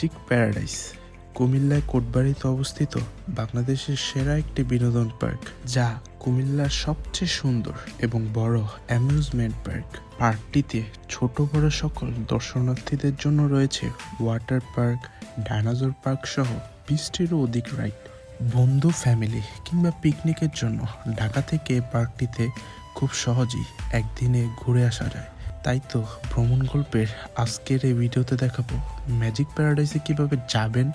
Magic paradise কুমিল্লায় কোটবাড়িতে অবস্থিত বাংলাদেশের সেরা একটি বিনোদন পার্ক, যা কুমিল্লার সবচেয়ে সুন্দর এবং বড় অ্যামিউজমেন্ট পার্ক পার্কটিতে ছোট বড় সকল দর্শনার্থীদের জন্য রয়েছে ওয়াটার পার্ক ডাইনাজোর পার্ক সহ বিশটিরও অধিক রাইড বন্ধু ফ্যামিলি কিংবা পিকনিকের জন্য ঢাকা থেকে পার্কটিতে খুব সহজেই একদিনে ঘুরে আসা যায়। তাই তো ভ্রমণ গল্পের আজকের এই ভিডিওতে দেখাবো ম্যাজিক প্যারাডাইসে কীভাবে যাবেন,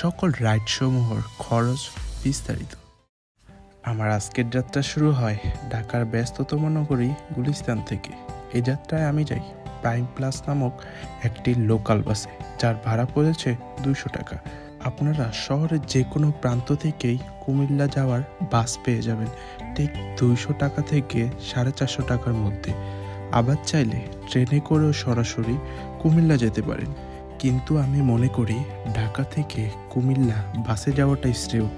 সকল রাইড সমূহর খরচ বিস্তারিত। আমার আজকের যাত্রা শুরু হয় ঢাকার ব্যস্ততম নগরী গুলিস্তান থেকে। এই যাত্রায় আমি যাই প্রাইম প্লাস নামক একটি লোকাল বাসে, যার ভাড়া পড়েছে দুশো টাকা। আপনারা শহরের যে কোনো প্রান্ত থেকেই কুমিল্লা যাওয়ার বাস পেয়ে যাবেন, ঠিক দুইশো টাকা থেকে সাড়ে চারশো টাকার মধ্যে। আবার চাইলে ট্রেনে করেও সরাসরি কুমিল্লা যেতে পারেন। কিন্তু আমি মনে করি ঢাকা থেকে কুমিল্লা বাসে যাওয়াটাই শ্রেয়,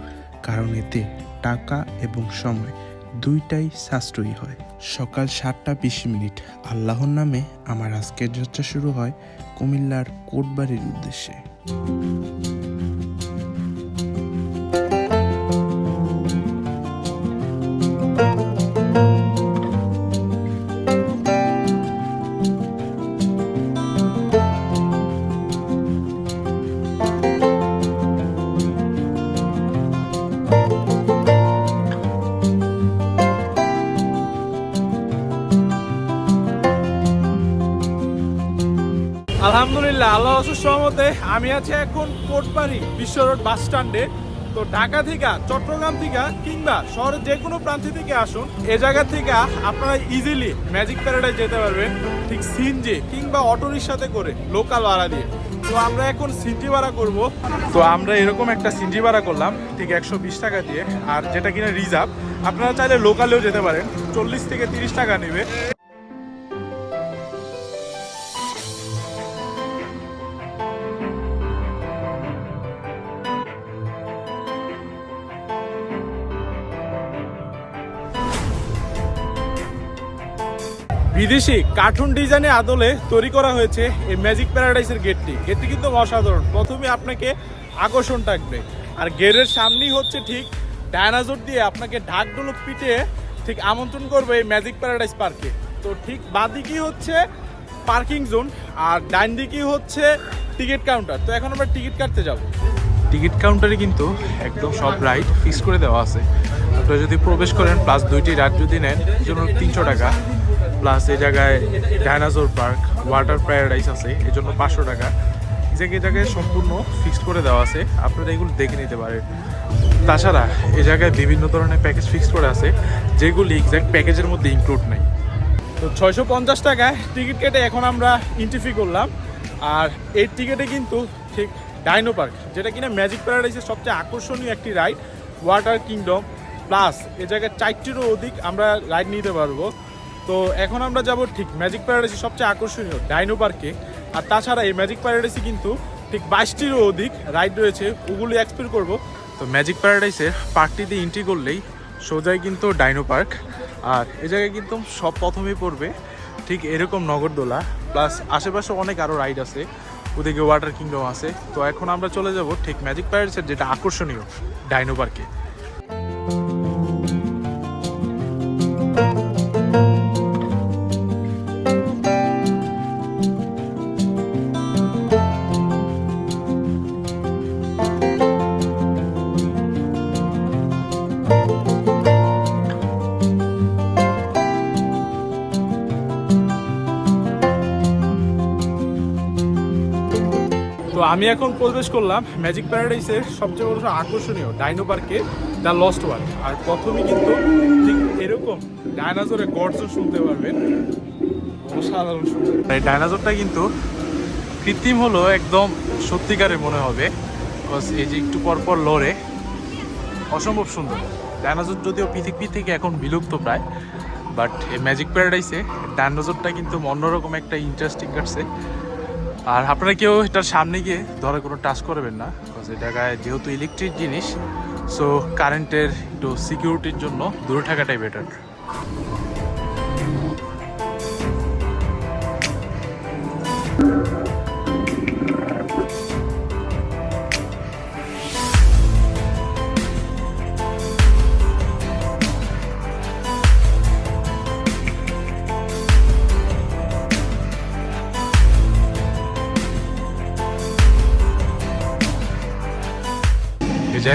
কারণ এতে টাকা এবং সময় দুইটাই সাশ্রয়ী হয়। সকাল সাতটা বিশ মিনিট আল্লাহর নামে আমার আজকের যাত্রা শুরু হয় কুমিল্লার কোটবাড়ির উদ্দেশ্যে। আল্লাহ সহমতে আমি আছি এখন কোটবাড়ি বিশ্ব রোড বাস স্ট্যান্ডে। তো ঢাকা থেকে, চট্টগ্রাম থেকে কিংবা শহরের যে কোনো প্রান্ত থেকে আসুন। এ জায়গা থেকে আপনারা ইজিলি ম্যাজিক প্যারাডাইজ যেতে পারবেন। ঠিক সিনজি কিংবা অটো রিক্সাতে করে লোকাল ভাড়া দিয়ে। তো আমরা এখন সিনজি ভাড়া করব। তো আমরা এরকম একটা সিনজি ভাড়া করলাম, ঠিক একশো বিশ টাকা দিয়ে। আর যেটা কিনা রিজার্ভ আপনারা চাইলে লোকালেও যেতে পারেন। চল্লিশ থেকে তিরিশ টাকা নেবে। বিদেশি কার্টুন ডিজাইনের আদলে তৈরি করা হয়েছে এই ম্যাজিক প্যারাডাইসের গেটটি। গেটটি কিন্তু অসাধারণ। প্রথমে আপনাকে আকর্ষণ থাকবে। আর গেটের সামনেই হচ্ছে ঠিক ডায়নাজোর দিয়ে আপনাকে ঢাকডুলুক পিটিয়ে ঠিক আমন্ত্রণ করবে এই ম্যাজিক প্যারাডাইস পার্কে। তো ঠিক বাদিকেই হচ্ছে পার্কিং জোন আর ডাইন দিকেই হচ্ছে টিকিট কাউন্টার। তো এখন আমরা টিকিট কাটতে যাব। টিকিট কাউন্টারে কিন্তু একদম সব রাইড ফিক্স করে দেওয়া আছে। আপনারা যদি প্রবেশ করেন, প্লাস দুইটি রাইড যদি নেন জন্য তিনশো টাকা। প্লাস এই জায়গায় ডাইনাজোর পার্ক, ওয়াটার প্যারাডাইস আছে, এই জন্য পাঁচশো টাকা। এই জায়গায় সম্পূর্ণ ফিক্সড করে দেওয়া আছে, আপনারা এগুলো দেখে নিতে পারেন। তাছাড়া এই জায়গায় বিভিন্ন ধরনের প্যাকেজ ফিক্সড করে আছে, যেগুলি এক্স্যাক্ট প্যাকেজের মধ্যে ইনক্লুড নেই। তো ছয়শো পঞ্চাশ টাকায় টিকিট কেটে এখন আমরা এন্ট্রি করলাম। আর এই টিকিটে কিন্তু ঠিক ডাইনো পার্ক যেটা কিনা ম্যাজিক প্যারাডাইসের সবচেয়ে আকর্ষণীয় একটি রাইড ওয়াটার কিংডম প্লাস এ জায়গায় চারটিরও অধিক আমরা রাইড নিতে পারব। তো এখন আমরা যাব ঠিক ম্যাজিক প্যারাডাইসের সবচেয়ে আকর্ষণীয় ডাইনো পার্কে আর তাছাড়া এই ম্যাজিক প্যারাডাইসে কিন্তু ঠিক বাইশটিরও অধিক রাইড রয়েছে ওগুলি এক্সপ্লোর করব। তো ম্যাজিক প্যারাডাইসের পার্কটিতে এন্ট্রি করলেই সোজাই কিন্তু ডাইনো পার্ক আর এ জায়গায় কিন্তু সব প্রথমেই পড়বে, ঠিক এরকম নগরদোলা। প্লাস আশেপাশে অনেক আরও রাইড আছে, ওদিকে ওয়াটার কিংডম আছে। তো এখন আমরা চলে যাব ঠিক ম্যাজিক প্যারাডাইসের যেটা আকর্ষণীয় ডাইনো পার্কে আমি এখন প্রবেশ করলাম ম্যাজিক প্যারাডাইসের সবচেয়ে বড় আকর্ষণীয় ডাইনো পার্কে দ্য লস্ট ওয়ার্ল্ড আর প্রথমে কিন্তু ঠিক এরকম ডাইনাজোরের গর্জন শুনতে পারবেন। অসাধারণ শুনতে। এই ডাইনাজোরটা কিন্তু কৃত্রিম হলো একদম সত্যিকারের মনে হবে। Because এই যে একটু পর পর লড়ে, অসম্ভব সুন্দর। ডাইনাজোর যদিও পৃথিবী থেকে এখন বিলুপ্ত প্রায় বাট এই ম্যাজিক প্যারাডাইসে ডাইনাজোরটা কিন্তু অন্যরকম একটা ইন্টারেস্টিং কাটছে। আর আপনারা কেউ এটার সামনে গিয়ে ধরে কোনো টাচ করবেন না বিকজ এই জায়গায় যেহেতু ইলেকট্রিক জিনিস সো কারেন্টের একটু সিকিউরিটির জন্য দূরে থাকাটাই বেটার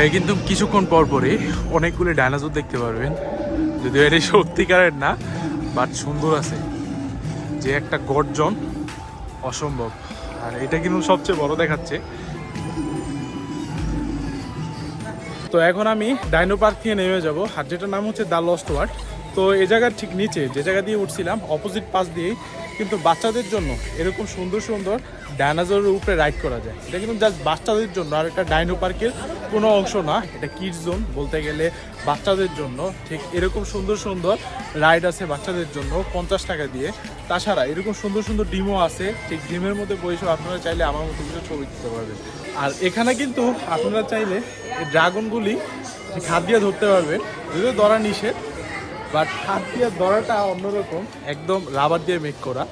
কিন্তু কিছুক্ষণ পর পরে অনেকগুলো ডাইনোসর দেখতে পারবেন। যদিও এটি সত্যিকারের না বাট সুন্দর আছে। যে একটা গর্জন অসম্ভব। আর এটা কিন্তু সবচেয়ে বড় দেখাচ্ছে। তো এখন আমি ডাইনো পার্ক থেকে নেমে যাব। আর যেটার নাম হচ্ছে দ্য লস্ট ওয়ার্ড তো এই জায়গার ঠিক নিচে, যে জায়গা দিয়ে উঠছিলাম, অপোজিট পাশ দিয়েই কিন্তু বাচ্চাদের জন্য এরকম সুন্দর সুন্দর ডাইনাজরের উপরে রাইড করা যায়। এটা কিন্তু জাস্ট বাচ্চাদের জন্য, আর এটা ডাইনো পার্কের কোনো অংশ না, এটা কিডস জোন বলতে গেলে বাচ্চাদের জন্য। ঠিক এরকম সুন্দর সুন্দর রাইড আছে বাচ্চাদের জন্য, পঞ্চাশ টাকা দিয়ে। তাছাড়া এরকম সুন্দর সুন্দর ডিমও আছে, ঠিক ডিমের মধ্যে বসেও আপনারা চাইলে আমার মতো কিছু ছবি দিতে পারবেন। আর এখানে কিন্তু আপনারা চাইলে ড্রাগনগুলি ঠিক হাত দিয়ে ধরতে পারবেন, যদিও ধরা নিষেধ বাট হাত দিয়ে ধরাটা অন্যরকম। একদম রাবার দিয়ে মেক করা।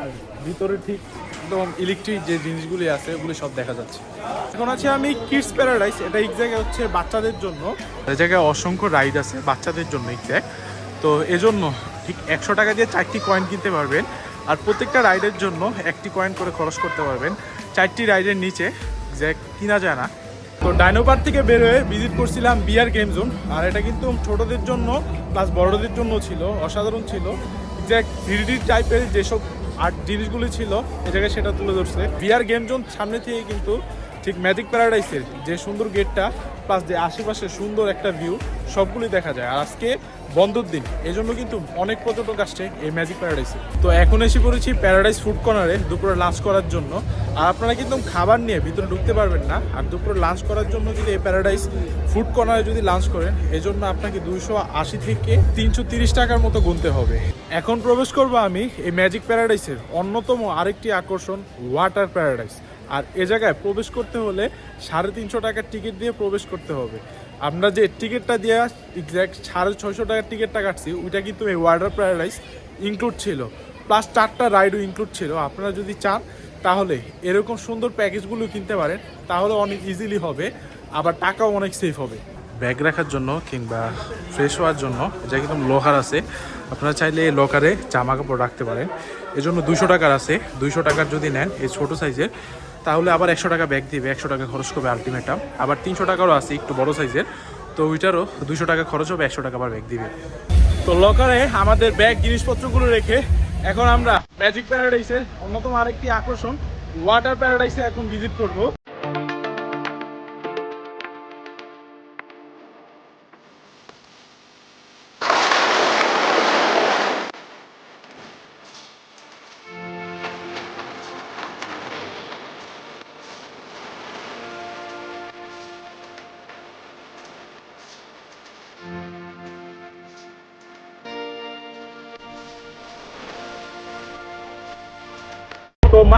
আর ভিতরে ঠিক একদম ইলেকট্রিক যে জিনিসগুলি আছে ওগুলি সব দেখা যাচ্ছে। এখন আছে আমি কিডস প্যারাডাইস এটা এক জায়গায় হচ্ছে বাচ্চাদের জন্য। এই জায়গায় অসংখ্য রাইড আছে বাচ্চাদের জন্য এক্স্যাক্ট তো এজন্য ঠিক একশো টাকা দিয়ে চারটি কয়েন কিনতে পারবেন। আর প্রত্যেকটা রাইডের জন্য একটি কয়েন করে খরচ করতে পারবেন। চারটি রাইডের নিচে এক্স্যাক্ট কিনা যায় না তো ডাইনোপার থেকে বের হয়ে ভিজিট করছিলাম বিয়ার গেম জোন। আর এটা কিন্তু ছোটদের জন্য প্লাস বড়দের জন্য ছিল, অসাধারণ ছিল। যে থ্রিডি টাইপের যেসব আর্ট জিনিসগুলি ছিল, এ জায়গায় সেটা তুলে ধরছে। বিয়ার গেম জোন সামনে থেকে কিন্তু ঠিক ম্যাজিক প্যারাডাইসের যে সুন্দর গেটটা প্লাস যে আশেপাশে সুন্দর একটা ভিউ সবগুলি দেখা যায়। আর আজকে বন্ধর দিন এই জন্য কিন্তু অনেক পর্যটক আসছে এই ম্যাজিক প্যারাডাইসে তো এখন এসে পড়েছি প্যারাডাইস ফুড কর্নারে দুপুরে লাঞ্চ করার জন্য। আর আপনারা কিন্তু খাবার নিয়ে ভিতরে ঢুকতে পারবেন না। আর দুপুরে লাঞ্চ করার জন্য যদি এই প্যারাডাইস ফুড কর্নারে যদি লাঞ্চ করেন, এজন্য আপনাকে দুইশো আশি থেকে তিনশো তিরিশ টাকার মতো গুনতে হবে। এখন প্রবেশ করব আমি এই ম্যাজিক প্যারাডাইসের অন্যতম আরেকটি আকর্ষণ ওয়াটার প্যারাডাইস আর এ জায়গায় প্রবেশ করতে হলে সাড়ে তিনশো টাকার টিকিট দিয়ে প্রবেশ করতে হবে। আমরা যে টিকিটটা দিয়ে এক্স্যাক্ট সাড়ে ছয়শো টাকার টিকিটটা কাটছি, ওইটা কিন্তু এই ওয়াটার প্যারাডাইস ইনক্লুড ছিল। প্লাস চারটা রাইডও ইনক্লুড ছিল। আপনারা যদি চান, তাহলে এরকম সুন্দর প্যাকেজগুলো কিনতে পারেন, তাহলে অনেক ইজিলি হবে, আবার টাকাও অনেক সেফ হবে। ব্যাগ রাখার জন্য কিংবা ফ্রেশ হওয়ার জন্য যা কিন্তু লোহার আছে। আপনারা চাইলে এই লকারে জামা কাপড় রাখতে পারেন। এজন্য দুশো টাকার আছে। দুইশো টাকার যদি নেন, এই ছোটো সাইজের তাহলে আবার একশো টাকা ব্যাগ দিবে, একশো টাকা খরচ করবে আলটিমেটাম আবার তিনশো টাকারও আছে, একটু বড় সাইজের তো ওইটারও দুশো টাকা খরচ হবে, একশো টাকা আবার ব্যাগ দিবে। তো লকারে আমাদের ব্যাগ জিনিসপত্রগুলো রেখে এখন আমরা ম্যাজিক প্যারাডাইসের অন্যতম আরেকটি আকর্ষণ ওয়াটার প্যারাডাইসে এখন ভিজিট করব।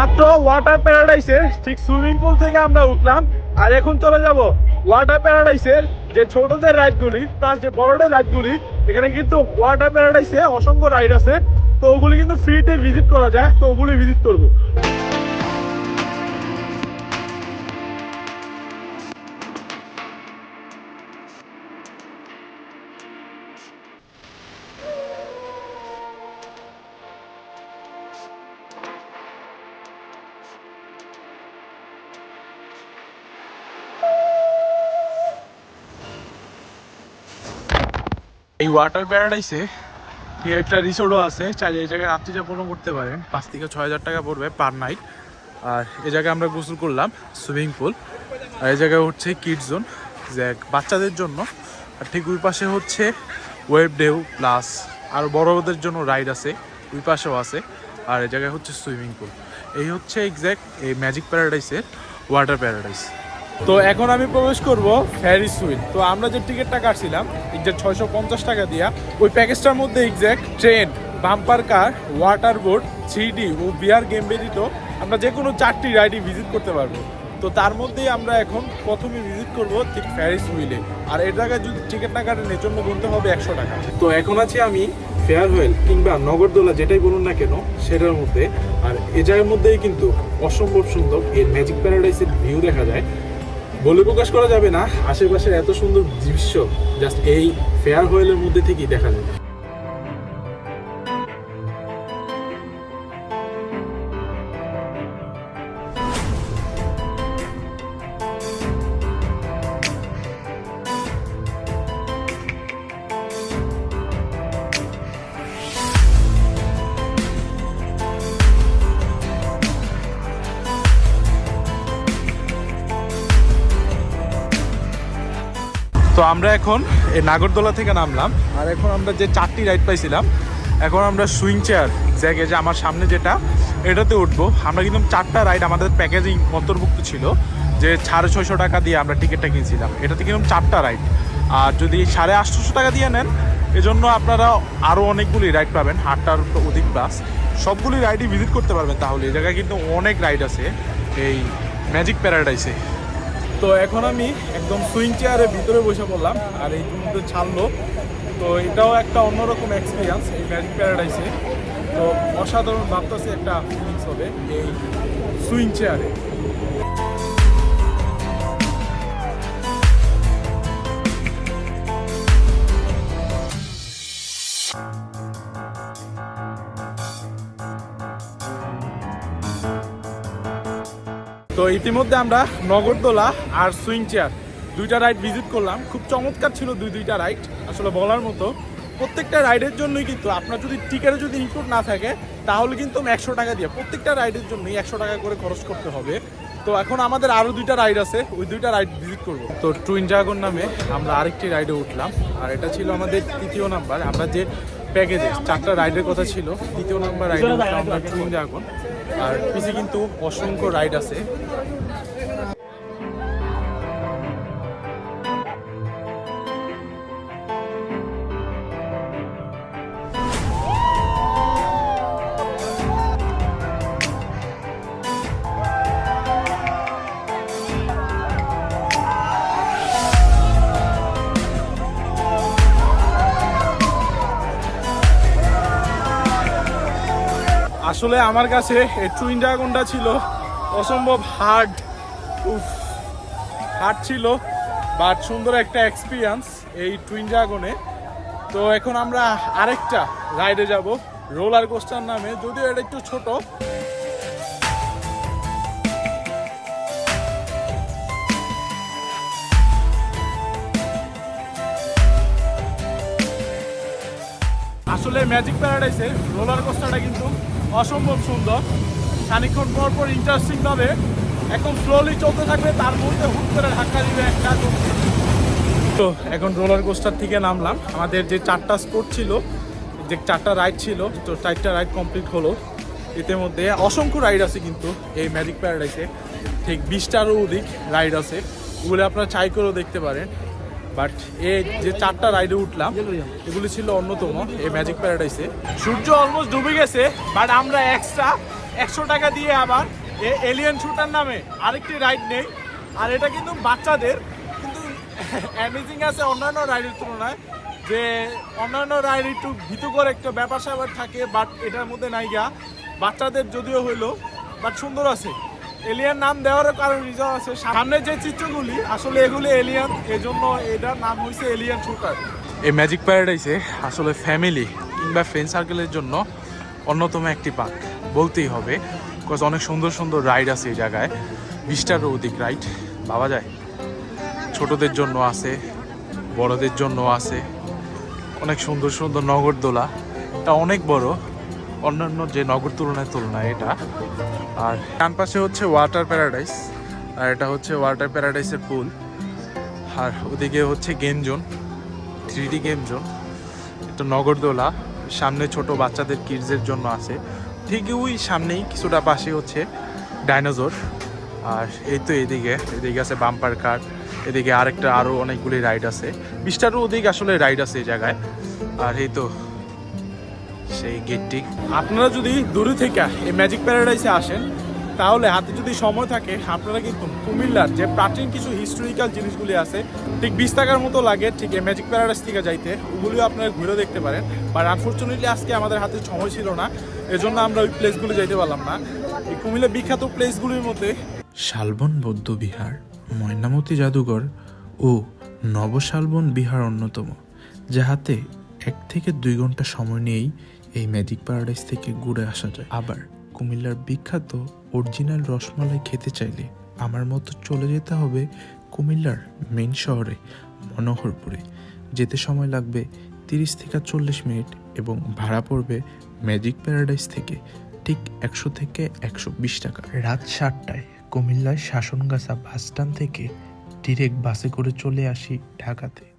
মাত্র ওয়াটার প্যারাডাইসের ঠিক সুইমিং পুল থেকে আমরা উঠলাম, আর এখন চলে যাব ওয়াটার প্যারাডাইসের যে ছোটদের রাইডগুলি প্লাস যে বড়দের রাইডগুলি, এখানে কিন্তু ওয়াটার প্যারাডাইসে অসংখ্য রাইড আছে, তো ওগুলি কিন্তু ফ্রিতে ভিজিট করা যায়, তো ওগুলি ভিজিট করব। এই ওয়াটার প্যারাডাইসে একটা রিসোর্টও আছে, চাইলে এই জায়গায় রাত্রি যাপনও করতে পারেন, পাঁচ থেকে ছয় হাজার টাকা পড়বে পার নাইট আর এই জায়গায় আমরা গোসল করলাম সুইমিং পুল আর এই জায়গায় হচ্ছে কিড জোন যে বাচ্চাদের জন্য। আর ঠিক ওই পাশে হচ্ছে ওয়েব ডেউ প্লাস আর বড়দের জন্য রাইড আছে, ওই পাশেও আছে। আর এই জায়গায় হচ্ছে সুইমিং পুল এই হচ্ছে এক্স্যাক্ট এই ম্যাজিক প্যারাডাইসের ওয়াটার প্যারাডাইস তো এখন আমি প্রবেশ করব ফ্যারিস হুইল তো আমরা যে টিকিটটা কাটছিলাম এক্সাক্ট ছয়শো পঞ্চাশ টাকা দিয়া, ওই প্যাকেজটার মধ্যে exact train bumper car water board three ও বিয়ার গেম ব্যতীত আমরা যে কোনো চারটি রাইডই ভিজিট করতে পারব। তো তার মধ্যেই আমরা এখন প্রথমে ভিজিট করব ঠিক ফ্যারিস হুইলে আর এর জায়গায় যদি টিকিট না কাটেন এর জন্য গুনতে হবে একশো টাকা। তো এখন আছি আমি ফেয়ার হুইল কিংবা নগরদোলা যেটাই বলুন না কেন, সেটার মধ্যে। আর এ জায়গার মধ্যেই কিন্তু অসম্ভব সুন্দর এর ম্যাজিক প্যারাডাইসের ভিউ দেখা যায়। বলে প্রকাশ করা যাবে না। আশেপাশের এত সুন্দর দৃশ্য জাস্ট এই ফেয়ার হোয়েলের মধ্যে থেকেই দেখা যায়। আমরা এখন এই নাগরদোলা থেকে নামলাম। আর এখন আমরা যে চারটি রাইড পাইছিলাম, এখন আমরা সুইং চেয়ার জায়গায় যে আমার সামনে যেটা, এটাতে উঠবো। আমরা কিন্তু চারটা রাইড আমাদের প্যাকেজিং অন্তর্ভুক্ত ছিল, যে সাড়ে ছয়শো টাকা দিয়ে আমরা টিকিটটা কিনছিলাম। এটাতে কিন্তু চারটা রাইড আর যদি সাড়ে আটশোশো টাকা দিয়ে নেন, এজন্য আপনারা আরও অনেকগুলি রাইড পাবেন আটটার অধিক বাস সবগুলি রাইডই ভিজিট করতে পারবেন তাহলে। এই জায়গায় কিন্তু অনেক রাইড আছে, এই ম্যাজিক প্যারাডাইসে তো এখন আমি একদম সুইং চেয়ারের ভিতরে বসে পড়লাম, আর এই মধ্যে ছাড়লো। তো এটাও একটা অন্যরকম এক্সপিরিয়েন্স এই ম্যাজিক প্যারাডাইসে। তো অসাধারণ ভাবতেছে একটা ফিলিংস হবে এই সুইং চেয়ারে। তো ইতিমধ্যে আমরা নগরদোলা আর সুইং চেয়ার দুইটা রাইড ভিজিট করলাম। খুব চমৎকার ছিল দুই দুইটা রাইড, আসলে বলার মতো। প্রত্যেকটা রাইডের জন্যই কিন্তু আপনার যদি টিকিটে যদি ইনক্লুড না থাকে, তাহলে কিন্তু একশো টাকা দিয়ে প্রত্যেকটা রাইডের জন্যই একশো টাকা করে খরচ করতে হবে। তো এখন আমাদের আরও দুইটা রাইড আছে, ওই দুইটা রাইড ভিজিট করব। তো টুইন ড্রাগন নামে আমরা আরেকটি রাইডে উঠলাম, আর এটা ছিল আমাদের তৃতীয় নাম্বার। আমরা যে প্যাকেজে চারটা রাইডের কথা ছিল। দ্বিতীয় নম্বর উঠলাম আমরা ট্রেন এখন আর পিছিয়ে কিন্তু অসংখ্য রাইড আছে। আসলে আমার কাছে টুইন ড্রাগনটা ছিল অসম্ভব হার্ড উফ হার্ড ছিল বাট সুন্দর একটা এক্সপিরিয়েন্স এই টুইন ড্রাগনে তো এখন আমরা আরেকটা রাইডে যাব রোলার কোস্টার নামে, যদিও এটা একটু ছোট। আসলে ম্যাজিক প্যারাডাইসে রোলার কোস্টারটা কিন্তু অসম্ভব সুন্দর। খানিক্ষণ পর পর ইন্টারেস্টিং ভাবে। একদম স্লোলি চলতে থাকবে তার মধ্যে হুট করে ধাক্কা দিবে একটা তো এখন রোলার কোস্টার থেকে নামলাম। আমাদের যে চারটা স্পোর্ট ছিল, যে চারটা রাইড ছিল, তো চারটা রাইড কমপ্লিট হলো। এতে মধ্যে অসংখ্য রাইড আছে কিন্তু এই ম্যাজিক প্যারাডাইসে ঠিক বিশটারও অধিক রাইড আছে। ওগুলো আপনারা চাই করেও দেখতে পারেন। বাট এই যে চারটা রাইডে উঠলাম, এগুলি ছিল অন্যতম এই ম্যাজিক প্যারাডাইসে। সূর্য অলমোস্ট ডুবে গেছে, বাট আমরা এক্সট্রা একশো টাকা দিয়ে আবার এলিয়ান শুটার নামে আরেকটি রাইড নেই। আর এটা কিন্তু বাচ্চাদের, কিন্তু অ্যামেজিং আছে অন্যান্য রাইডের তুলনায়, যে অন্যান্য রাইড একটু ভীতুকর একটা ব্যাপার স্যাপার থাকে বাট এটার মধ্যে নাই গা। বাচ্চাদের যদিও হইল বাট সুন্দর আছে। এলিয়ান নাম দেওয়ারও কারণ রিজন আছে, সামনে যে চিত্রগুলি, আসলে এগুলি এলিয়ান এজন্য এটার নাম হয়েছে এলিয়ান শুটার এই ম্যাজিক প্যারাডাইসে আসলে ফ্যামিলি কিংবা ফ্রেন্ড সার্কেলের জন্য অন্যতম একটি পার্ক বলতেই হবে বিকজ অনেক সুন্দর সুন্দর রাইড আছে এই জায়গায়। বিশটারও অধিক রাইড ভাবা যায়? ছোটদের জন্য আছে, বড়দের জন্য আছে, অনেক সুন্দর সুন্দর নগরদোলা। এটা অনেক বড়, অন্যান্য যে নগর তুলনায় তুলনায় এটা আর ডান পাশে হচ্ছে ওয়াটার প্যারাডাইস, আর এটা হচ্ছে ওয়াটার প্যারাডাইসের পুল। আর ওদিকে হচ্ছে game zone three D game zone এটা নগরদোলা, সামনে ছোট বাচ্চাদের কিডসের জন্য আছে। ঠিক ওই সামনেই কিছুটা পাশে হচ্ছে ডাইনোসর। আর এই তো এদিকে এদিকে আছে বাম্পার কার, এদিকে আরেকটা আরও অনেকগুলি রাইড আছে। বিশটারও ওদিকে আসলে রাইড আছে এই জায়গায়। আর এই তো সেই গেটটি আপনারা যদি দূরে থেকে এই ম্যাজিক প্যারাডাইসে আসেন তাহলে হাতে যদি সময় থাকে আপনারা কিন্তু কুমিল্লার যে প্রাচীন কিছু হিস্টোরিক্যাল জিনিসগুলি আছে ঠিক বিশ টাকার মতো লাগে ঠিক এই ম্যাজিক প্যারাডাইস থেকে যাইতে। ওগুলিও আপনারা ঘুরে দেখতে পারেন। বাট আনফর্চুনেটলি আজকে আমাদের হাতে সময় ছিল না। এজন্য আমরা ওই প্লেসগুলি যাইতে পারলাম না। এই কুমিল্লা বিখ্যাত প্লেসগুলির মধ্যে শালবন বৌদ্ধ বিহার ময়নামতি জাদুঘর ও নবশালবন বিহার অন্যতম যাহাতে এক থেকে দুই ঘণ্টা সময় নিয়েই এই ম্যাজিক প্যারাডাইস থেকে ঘুরে আসা যায়। আবার কুমিল্লার বিখ্যাত অরিজিনাল রসমালাই খেতে চাইলে আমার মতো চলে যেতে হবে কুমিল্লার মেন শহরে, মনোহরপুরে। যেতে সময় লাগবে তিরিশ থেকে চল্লিশ মিনিট এবং ভাড়া পড়বে ম্যাজিক প্যারাডাইস থেকে ঠিক একশো থেকে একশো বিশ টাকা। রাত সাতটায় কুমিল্লার শাসনগাছা বাস স্ট্যান্ড থেকে ডিরেক্ট বাসে করে চলে আসি ঢাকাতে।